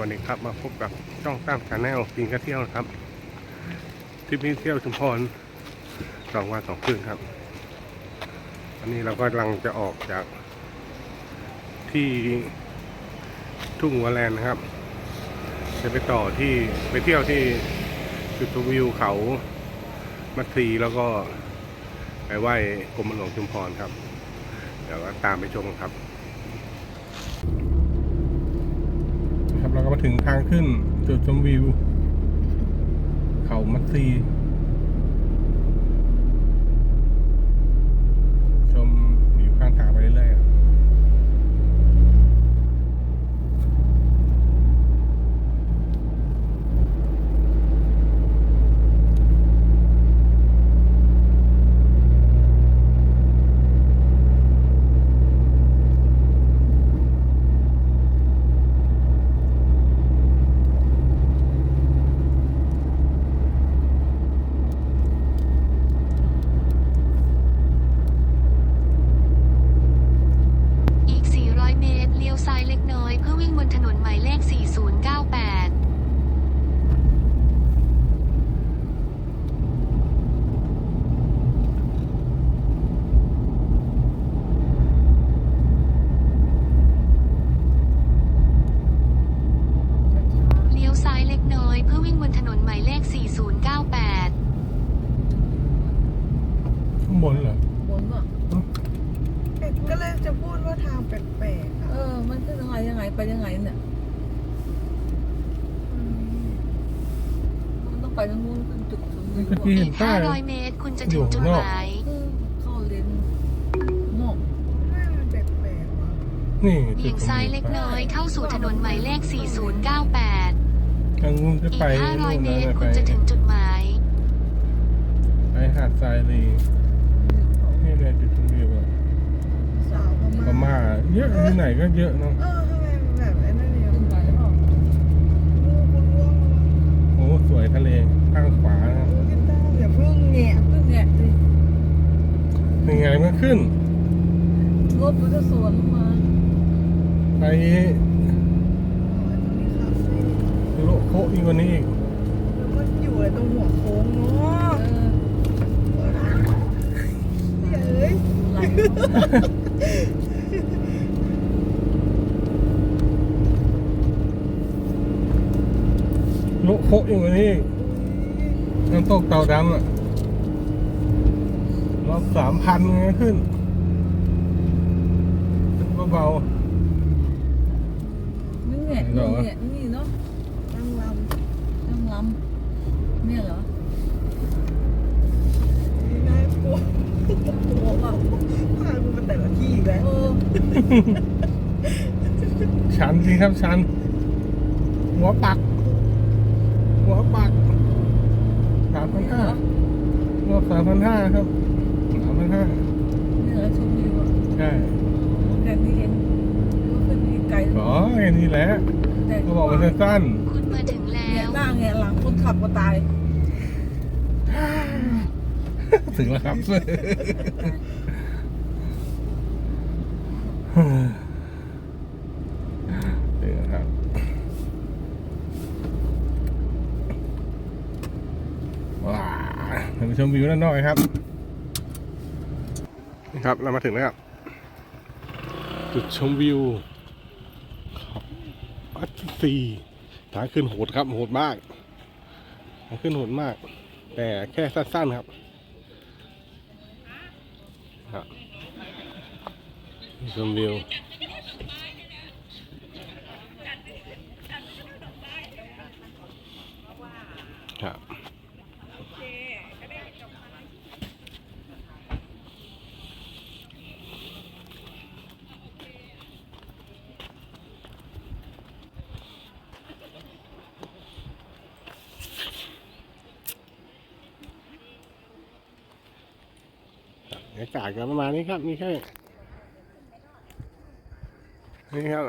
วัสดีครับมาพบกับช่องตามชาแนลกินก็เที่ยวนะครับทริปนี้เที่ยวชุมพรสองวันสองคืนครับอันนี้เราก็กำลังจะออกจากที่ทุ่งวัวแลนนะครับ จะไปต่อที่ไปเที่ยวที่จุดชมวิวเขามัตสีแล้วก็ไปไหว้กรมหลวงชุมพรครับ เดี๋ยวก็ตามไปชมกันครับ ครับเราก็มา ถึงทางขึ้นจุดชมวิว เขามัตซีชมวิวข้างทางไปเรื่อยๆอะอีก 400 เมตร เลี้ยวซ้ายเล็กน้อย เพื่อวิ่งบนถนนหมายเลข 4098 เลี้ยวซ้ายเล็กน้อย เพื่อวิ่งบนถนนหมายเลข 4098 ข้างบนเหรอ บนอะ เป็ดก็เลยจะพูดว่าทางแปลกๆ เอ อะ อ มันคือยังไงยังไงไปยังไงเนี่ย มันต้อง ไปทางนู้นเป็นจุดชมวิวก็ที่อะเห็อีนกป้าย 500 เมตร คุณจะถึงจุดหมาย เข้าเลนนอกมันแปลกๆว่ะนี่หจุยิดงซ้ายเล็กน้อยเข้าสู่ถนนหมายเลข 4098 ทางนู้นจะอีไปก นู่น500 เมนะตร ไปคุณจะถึงจุดหมาย ไปหาดทรายเลีนี่เลยจุดชมวิวอะสาวพพม่าม่าเยอะที่ไหนก็เยอะเนาะ เออทำไมมันแบบไอ้นั่นเนี่ย ขึ้นไปแล้ว ลูกคุณล่วง โอ้ส วยทะเลข้างขวานะโอ้ยต้าอย่าเพิ่งแงะขึ้นแงะดิเป็นไงมันขึ้น รถมันจะสวนมาไปอาจจะมีคาเฟ่โลโคอีกวันนี้อีกแล้วก็อยู่ไอ้ตรงหัวโค้งเนาะเออเฮ้ย ไหล โลโคอีกวันนี้อีกน้ำตกเต่าดำอะรอบสามพันไงขึ้นเบานี่แงะนี่แงะนี่เนาะตั้งลนั่งล้ำเนี่ยเหรอำนี่น่ากลัวกลัวเปล่าพากูมาแต่ละที่อีกแล้วเออๆชันจริงครับชันหัวปัก หัวปักสามพันห้ารอบสามพันห้าครับสามพันห้าเนี่ยเหรอชมวิวอะใช่แค่นี้เองก็ขึ้นไปไกลอ๋อแค่นี้แหละแต่เขาบอกมันสั้นคุณมาถึงแล้แงะวหน้าแงะหลังคนขับก็ตาย ๆถึงแล้วครับ นี่นะครับ ว้าท่านผู้ชม วิวด้านนอกครับนี่ครับเรามาถึงแล้วครับจุดชมวิวอัตซีทางขึ้นโหดครับ โหดมากทางขึ้นโหดมาก แต่แค่สั้นๆครับครับชมวิวครับ อากาศก็ประมาณนี้ครับนี่แค่ นี่ครับ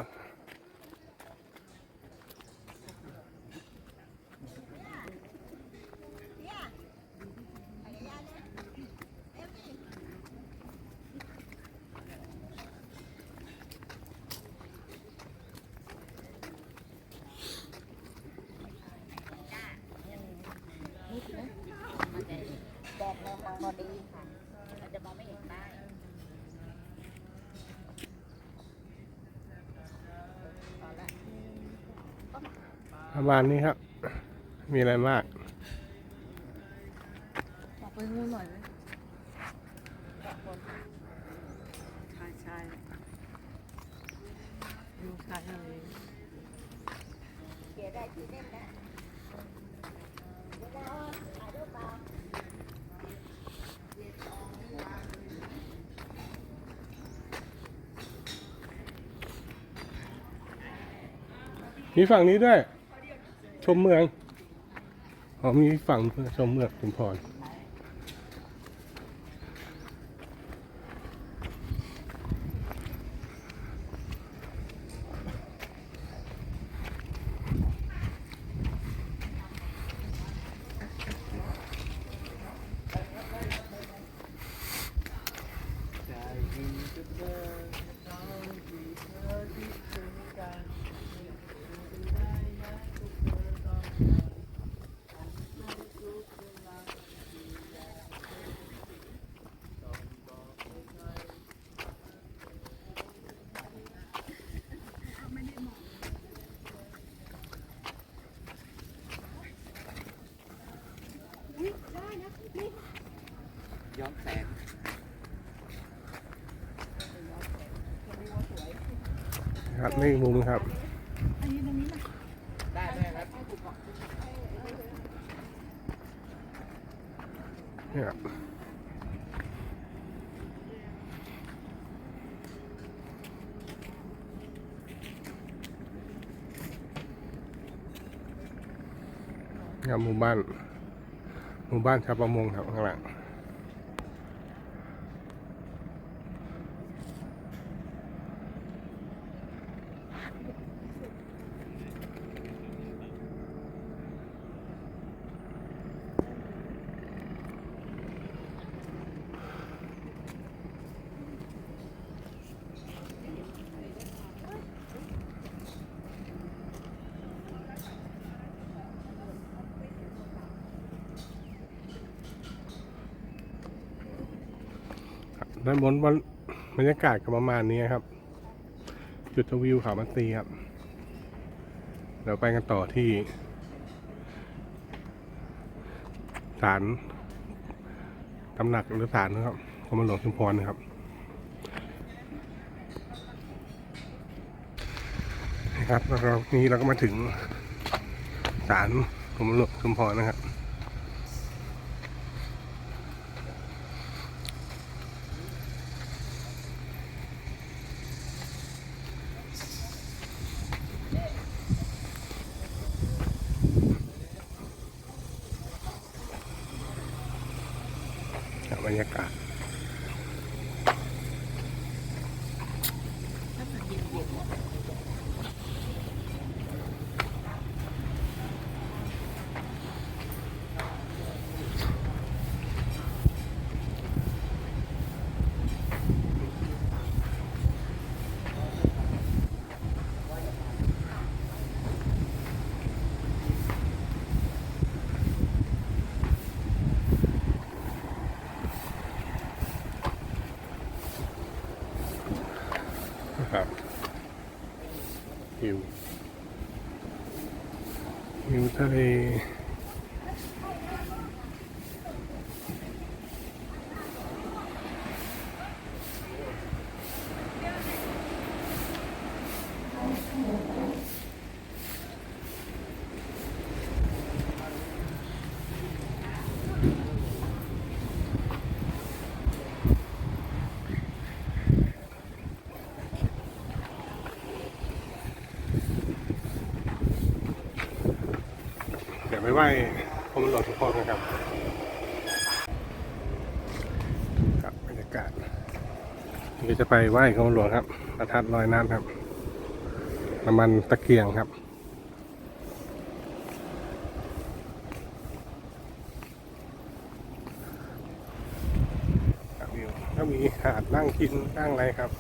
พอดีค่ะเราจะมองไม่เห็นป้ายพอละ ประมาณนี้ครับ มีอะไรมากออกไปงูหน่อยไหมชายชายดูชายเลยเขียนได้ที่เล่นนะเวลาถ่ายรูปเปล่ามีฝั่งนี้ด้วยช มเมืองอ๋อมีฝั่งเพื่อชมเมืองชุมพร ครับนี่มุมครับเนี่ยเนี่ยหมู่บ้าน หมู่บ้านชาวประมงครับข้างหลังครั บนบนบนบรรยากาศก็ประมาณนี้ครับ จุดชมวิวเขามัตตีครับเดี๋ยวไปกันต่อที่ศาลตำหนักหรือศาลนะครับกรมหลวงชุมพรนะครับนะครับแล้วเรานี้เราก็มาถึงศาลกรมหลวงชุมพรนะครับ ไหว้พรหมหลวงทุกคนนะครับครับบรรยากาศเดี๋ยวจะไปไหว้พรหมหลวงครับประทัดลอยน้ำครับน้ำมันตะเกียงครับครับวิวก็มีหาดนั่งกินนั่งอะไรครับ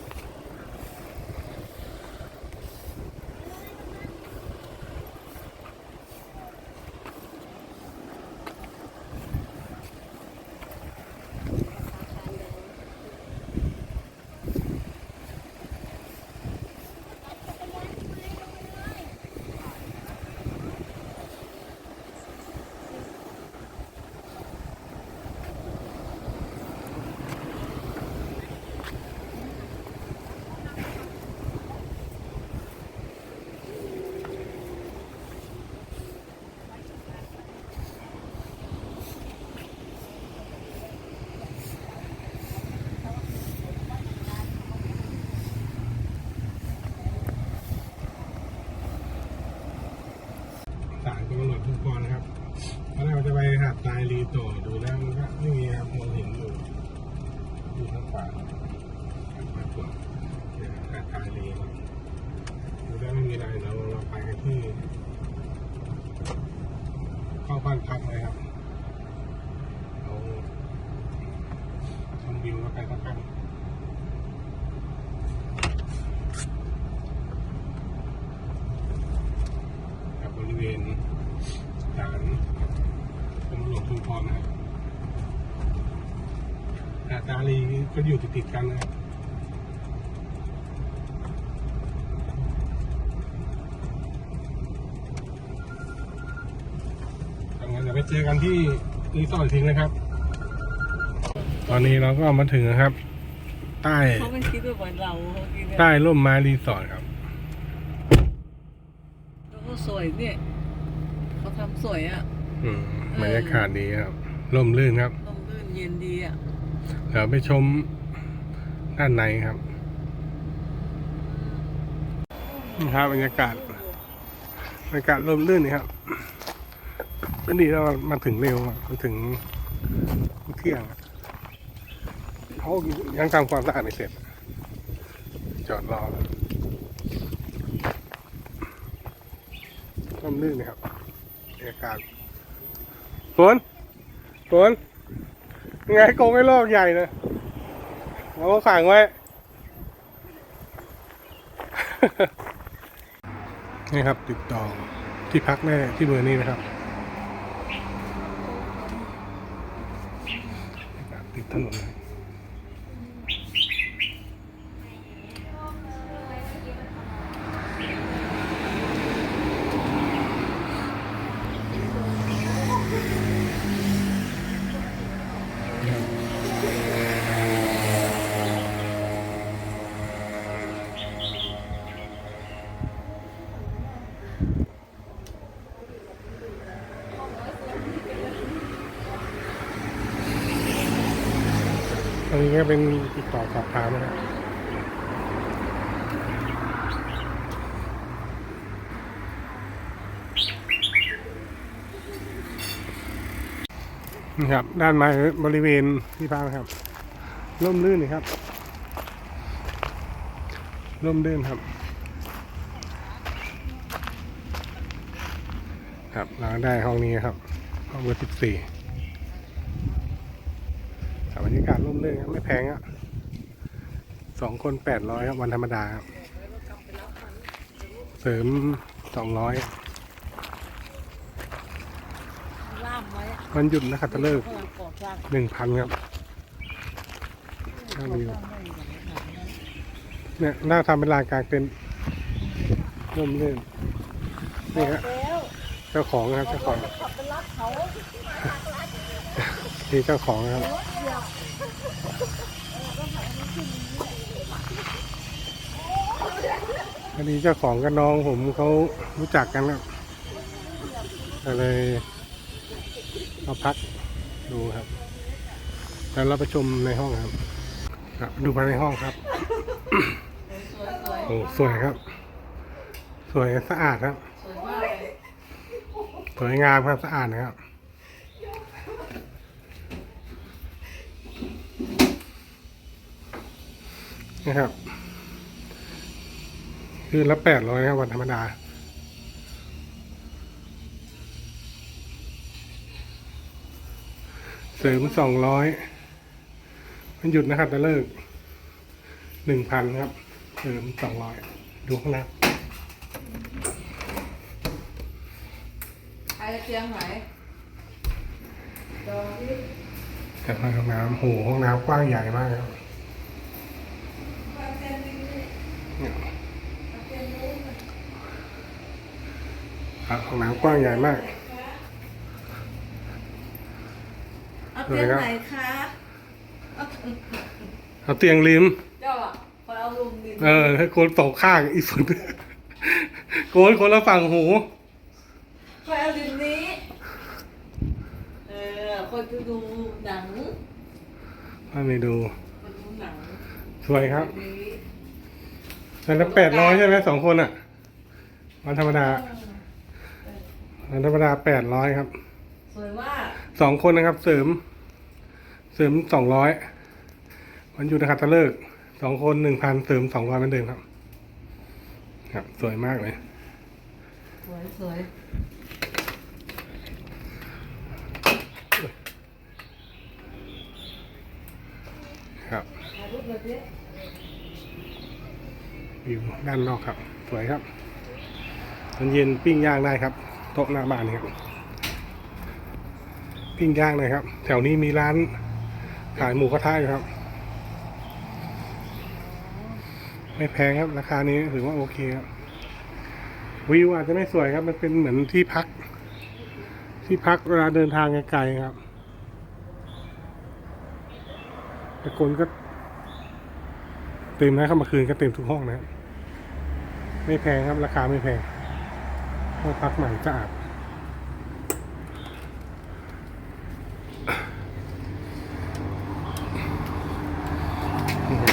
ตำรวจทุกคนนะครับตอนแรกเราจะไปหาด ทรายรีต่อดูแล้วมันก็ไม่มีครับมองเห็นอยู่อยู่ข้างขวาข้างขวาขวาเนี่ยหาดทรายรีครับดูแล้วไม่มีอะไรเราเราไปกันที่เข้าบ้านพักเลยครับเราชมวิวแล้วไปสักพัก กับบริเวณศาลกรมหลวงชุมพรนะครับหาดตาลีก็อยู่ติดๆกันนะครับทำงาน เดี๋ยวไปเจอกันที่รีสอร์ทอีกทีนะครับ ตอนนี้เราก็มาถึงนะครับ ใต้เขาไม่คิดว่าเหมือนเราเขาคิดว่าใต้ร่มไม้รีสอร์ทครับ แล้วก็สวยเนี่ยเขาทำสวยอะอืมบรรยากาศดีครับร่มรื่นครับ ลมลื่นเย็นดีอะเดี๋ยวไปชมด้านในครับนี่ครับบรรยากาศบรรยากาศร่มรื่นนี่ครับ ก็ดีเรามาถึงเร็วอะมาถึงเที่ยงเขายังทำความสะอาดไม่เสร็จ จอดรอแล้วร่มรื่นนี่ครับบรรยากาศฝนฝนยังไงกงไอ้ลอกใหญ่นะเราก็ขังไว้ นี่ครับติดต่อที่พักแน่ที่เบอร์นี้นะครับ ติดถนนเลยอันนี้ก็เป็นติดต่อสอบถามนะครับ นี่ครับ ด้านไม้บริเวณที่พักนะครับร่มรื่นนี่ครับร่มรื่นครับครับเราได้ห้องนี้ครับห้องเบอร์สิบสี่บรรยากาศร่มรื่นครับไม่แพงอะสองคนแปดร้อยครับวันธรรมดาครับเสริมสองร้อย ล่ามไวันหยุดนะครับตะเลิกกำลังก่อสร้างหนึ่งพันครับน่าวิวสร้างไม่อย่างนั้นนะเนี่ยน่าทำเป็นลานกลางเต็นท์ร่มรื่นนี่ฮะเจ้าของครับเจ้าของนี่เจ้าของครับพอดีเจ้าของกับน้องผมเขารู้จักกันครับก็เลย มาพักดูครับแล้วเราไปชมในห้องครับ ครับดูภายในห้องครับโอ้สวยครับ สวยสะอาดครับ สวยมากเลยสวยงามครับสะอาดนะครับนะครับ คือละแปดร้อยครับวันธรรมดา เสริมสองร้อยมันหยุดนะครับจะเลิกหนึ่งพันครับ เสริมสองร้อยดูข้างหน้าใครจะเตียงไหนจองที่แต่ห้องน้ำโหห้องน้ำกว้างใหญ่มากครับเนี่ยครับห้องน้ำกว้างใหญ่มาก เอาเตียงไหนคะเอาเตียงริมเจ้าอะคอยเอาลุมดินเออให้โกนตกข้างอีกส่วนหนึ่งโกนคนละฝั่งหูคอยเอาดินนี้ เออคอยจะดูหนังให้ไปดูคอยดูหนังสวยครับนี้แต่ละแปดร้อยใช่ไหมสองคนอะวันธรรมดาธรรมดาแปดร้อยครับสวยมากสองคนนะครับเสริม เสริมสองร้อยวันหยุดนะครับตะเลิกสองคนหนึ่งพันเสริมสองร้อยเหมือนเดิมครับ ครับ สวยมากเลย สวยสวยครับถ่ายรูปเลยสิวิวด้านนอกครับ สวยครับตอนเย็นปิ้งย่างได้ครับ โต๊ะหน้าบ้านนี่ครับ ปิ้งย่างเลยครับ แถวนี้มีร้าน ขายหมูกระทะอยู่ครับ ไม่แพงครับราคานี้ถือว่าโอเคครับวิวอาจจะไม่สวยครับ มันเป็นเหมือนที่พัก ที่พักเวลาเดินทางไกลๆครับแต่คนก็เต็มนะครับเมื่อคืนก็เต็มทุกห้องนะครับไม่แพงครับ ราคาไม่แพงห้องพักใหม่สะอาดเ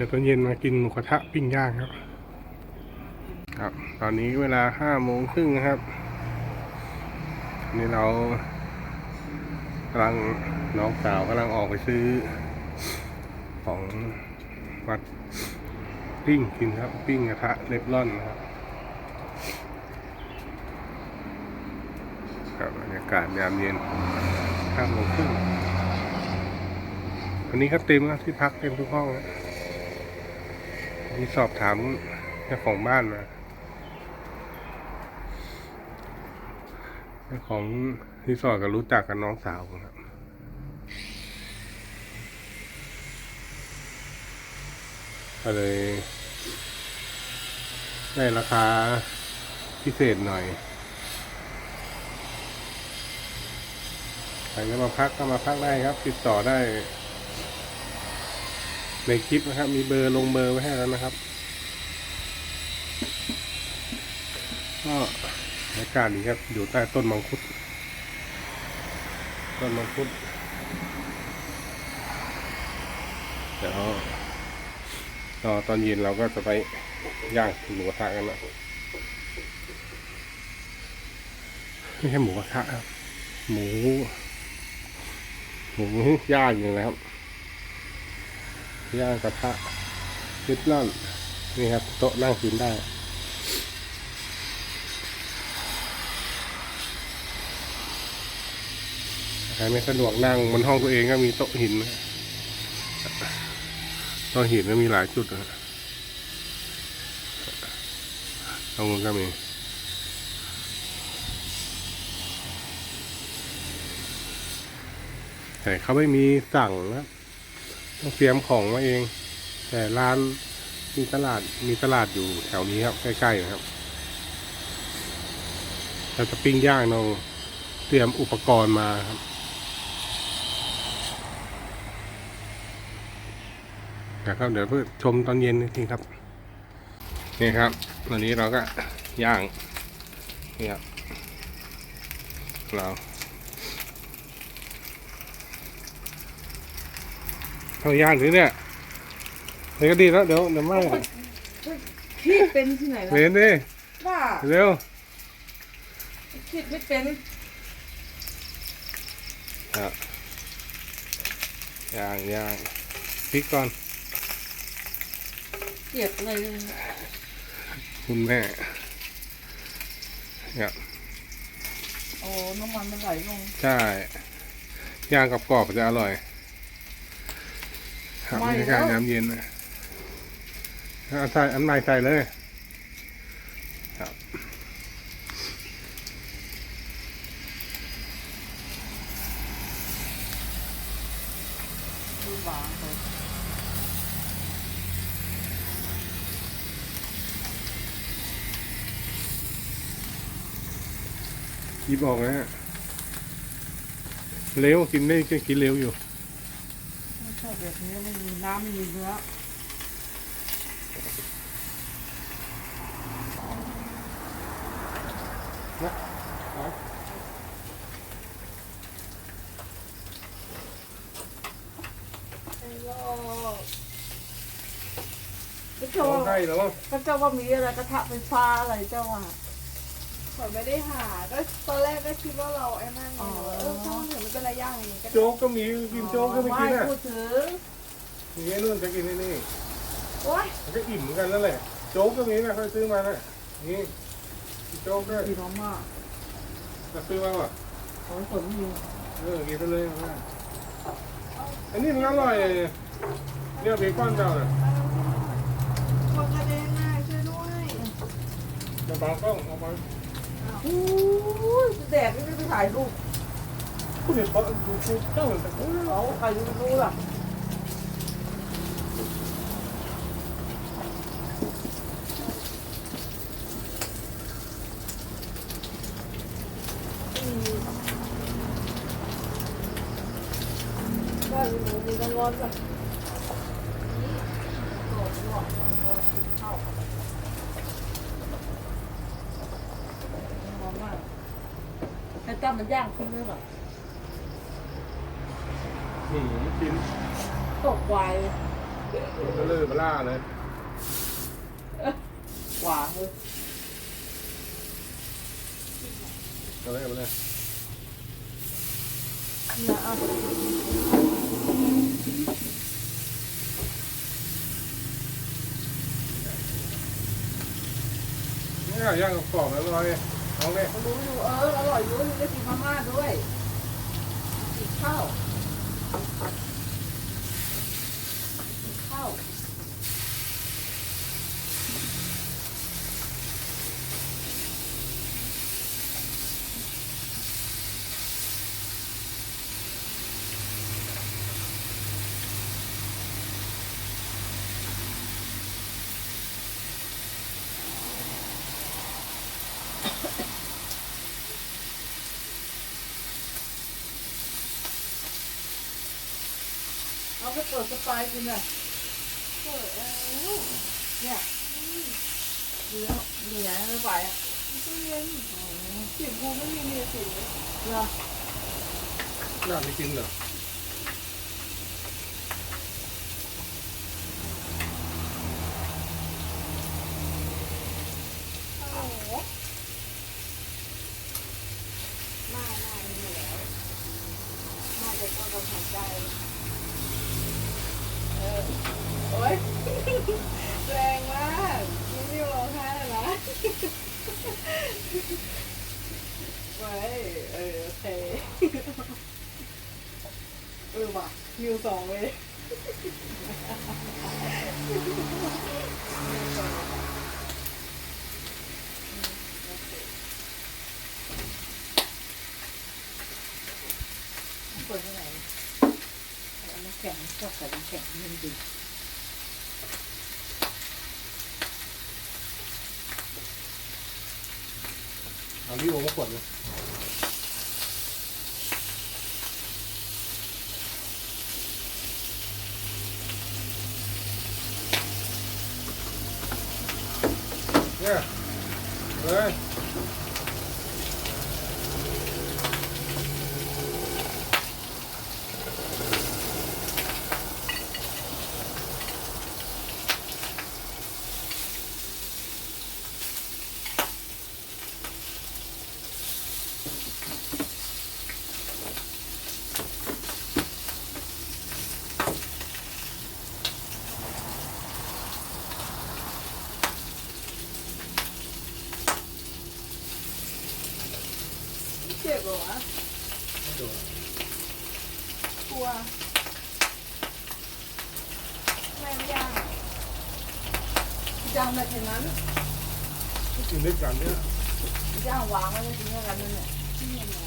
ดี๋ยวตอนเย็นมากินหมูกระทะปิ้งย่างครับ ครับ ตอนนี้เวลาห้าโมงครึ่งนะครับนี่เรากำลังน้องสาวกำลังออกไปซื้อ ของวัดปิ้งกินครับ ปิ้งกระทะเล็บล่อนนะครับครับบรรยากาศยามเย็นห้าโมงครึ่งวันนี้ก็เต็มนะที่พักเต็มทุกห้องนะ มีสอบถามเจ้าของบ้านมาเจ้าของรีสอร์ทก็รู้จักกับน้องสาวครับก็เลย ได้ราคาพิเศษหน่อยใครจะมาพักก็มาพักได้ครับ ติดต่อได้ ในคลิปนะครับ มีเบอร์ลงเบอร์ไว้ให้แล้วนะครับ ก็บรรยากาศดีครับ อยู่ใต้ต้นมังคุด ต้นมังคุดเดี๋ยวก็ตอนเย็นเราก็จะไปย่างหมูกระทะกันนะไม่ใช่หมูกระทะครับหมูหมูย่างอย่างนะครับ ย่างกระทะลิปล่อนนี่ครับโต๊ะนั่งกินได้ใครไม่สะดวกนั่งบนห้องตัวเองก็มีโต๊ะหินโต๊ะหินก็มีหลายจุดนะตรงนู้นก็มีแต่เขาไม่มีสั่งนะ ต้องเตรียมของมาเอง แต่ร้านมีตลาดมีตลาดอยู่แถวนี้ครับ ใกล้ๆนะครับเราจะปิ้งย่างเราเตรียมอุปกรณ์มาครับนะครับเดี๋ยวเพื่อชมตอนเย็นนิดนึงครับนี่ครับตอนนี้เราก็ย่างนี่ครับเรา เอาย่างสิเนี่ยเดี๋ยวก็ดีแล้วเดี๋ยวเดี๋ยวไหม่พี่เป็นที่ไหนล่ะเรียนดิว่าเร็วคิดไม่เป็นครับย่างย่างพริกก่อนเกลียดอะไรเลยคุณแม่ครับโอ้น้ำมันมันไหลลง ใช่ย่างกับกรอบๆจะอร่อย ครับไม่บรรยากาศแล้วยามเย็นนะเอาใส่อันใหม่ใส่เลยครับดูบางเลยหยิบออกนะฮะเร็วกินได้กินเร็วอยู่ไม่ชอบ แบบนี้ไม่มีน้ำไม่มีเนื้อโลกก็โอ้เจ้าว่าใช่แล้วก็เจ้าว่ามีอะไรกระทะไฟฟ้าอะไรเจ้าอะ ว่าขอยไม่ได้หา ก็ตอนแรกก็คิดว่าเราไอ้นั่นไงอ๋อเออช่างมันเถอะมันเป็นอะไรย่างอย่างนี้ก็ได้โจ๊กก็มีกินโจ๊กก็ไม่กินไม่อะพูดถึงนี่ไอ้นู่นจะกินไอ้นี่โอ๊ยมันก็อิ่มเหมือนกันนั่นแหละ โจ๊กก็มีนะเขาซื้อมาน่ะนี่กินโจ๊กด้วยดีน้องมากจะซื้อมาป่ะขอสมมีเออกินไปเลยมาอันนี้มันอร่อยเนี่ยเบคอนเจ้าน่ะคนกระเด็นน่ะช่วยด้วย จะบางกล้องเอาไปโอ้ยแดดไม่ได้ไปถ่ายรูปคุณเห็นเพราะดูดูเจ้าเหมือนแต่โอ้ยเขาใครจะไปรู้ล่ะได้หนูมีน้ำร้อนป่ะให้ตั้มมันย่างทิ้งเลยป่ะ หืมกิน ตกค วายมันก็เลื่อยมาล่าเลยหวานเลยเอาเลยเอาเลยเนี่ยอะเนี่ยย่างกรอบแล้วอร่อยเอาเลย รู้อยู่เอออร่อยอยู่นี่ได้กินมาม่าด้วยกินข้าว เปเปิดสปายกินเลยเปิดแล้วเนี่ยดีแล้วดีนะสปายอะตู้เย็นสีกูไม่มีมีแต่สีเหรอน่ากไปกินเหรอ โอ้โหมามามีแล้วมาเด็กก็ต้องหายใจเออโอ๊ย แรงมากนี่นี่ร้องไห้แล้วนะไว้เออโอเค เออว่ะมิวสองเลย เปิดที่ไหนเอาน้ำแข็ง ชอบใส่น้ำแข็งมันดีเอาลิโอมาขวดเลย เจ็บเหรอวะกลัวแม่ไม่ย่าง ย่างแบบนั้น กินด้วยกันเนี่ยย่างวางไว้กินด้วยกันนั่นแหละที่เย็นเหรอ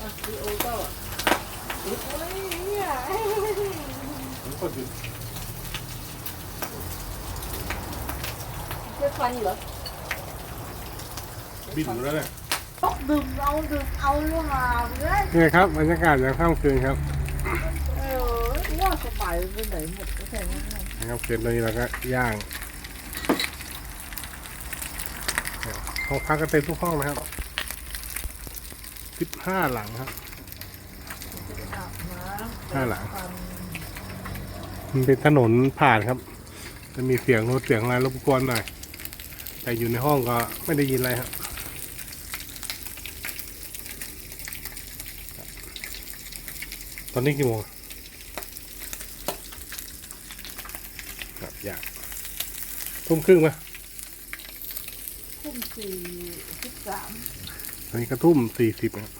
อะดีโอเจ้าอะโอ้ยเนี่ยผมกดอยู่เจ็บฟันเหรอบินหมดแล้วเนี่ยต้องดื่มเอาดื่มเอาเรื่องมาเลยนี่ครับบรรยากาศยามค่ำคืนครับเออว่าสบายไปไหนหมดก็แค่นั้นนะครับคืนตอนนี้เราก็ย่าง ห้องพักก็เต็มทุกห้องนะครับสิบห้าหลังครับห้าหลัง มันเป็นถนนผ่านครับ จะมีเสียงรถเสียงอะไรรบกวนหน่อย แต่อยู่ในห้องก็ไม่ได้ยินอะไรครับตอนนี้กี่โมงครับอยากทุ่มครึ่งไหม สี่สิบสามตอนนี้ก็ทุ่มสี่สิบครับ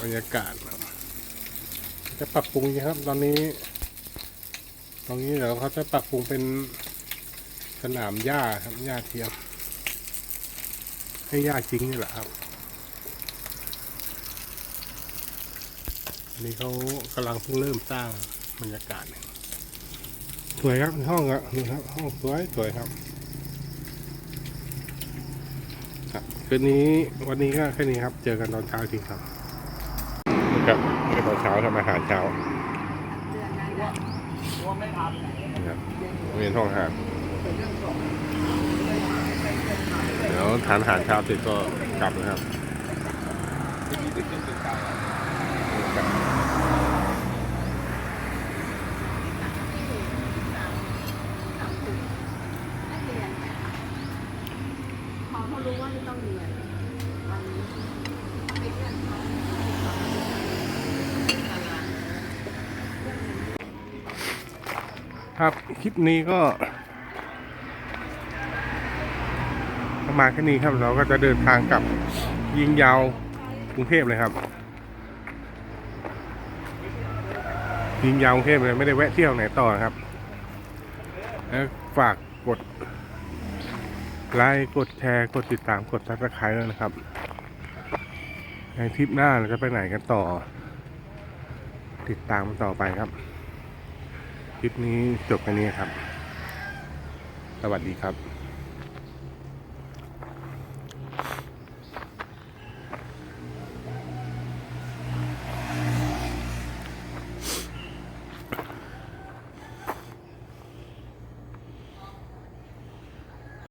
บรรยากาศจะปรับปรุงอยู่ครับ ตอนนี้ ตรงนี้เดี๋ยวเขาจะปรับปรุงเป็นสนามหญ้าครับหญ้าเทียมให้หญ้าจริงนี่แหละครับอันนี้เขากำลังเพิ่งเริ่มสร้างบรรยากาศสวยครับห้องอะนี่ครับห้องสวยสวยครับ ครับคืนนี้วันนี้ก็แค่นี้ครับ เจอกันตอนเช้าจริงครับครับนี่ตอนเช้าทำอาหารเช้านะครับเรียนห้องอาหารเดี๋ยวทานอาหารเช้าเสร็จก็กลับนะครับ พอเขารู้ว่าจะต้องเรียนวันนี้ไปเรียนเขา ครับคลิปนี้ก็ประมาณแค่นี้ครับ เราก็จะเดินทางกลับยิงยาวกรุงเทพเลยครับ ยิงยาวกรุงเทพเลยไม่ได้แวะเที่ยวไหนต่อครับ แล้วฝากกดไลค์กดแชร์กดติดตามกดซับสไครต์ด้วยนะครับ ในทริปหน้าเราจะไปไหนกันต่อ ติดตามต่อไปครับ คลิปนี้จบแค่นี้ครับ สวัสดีครับ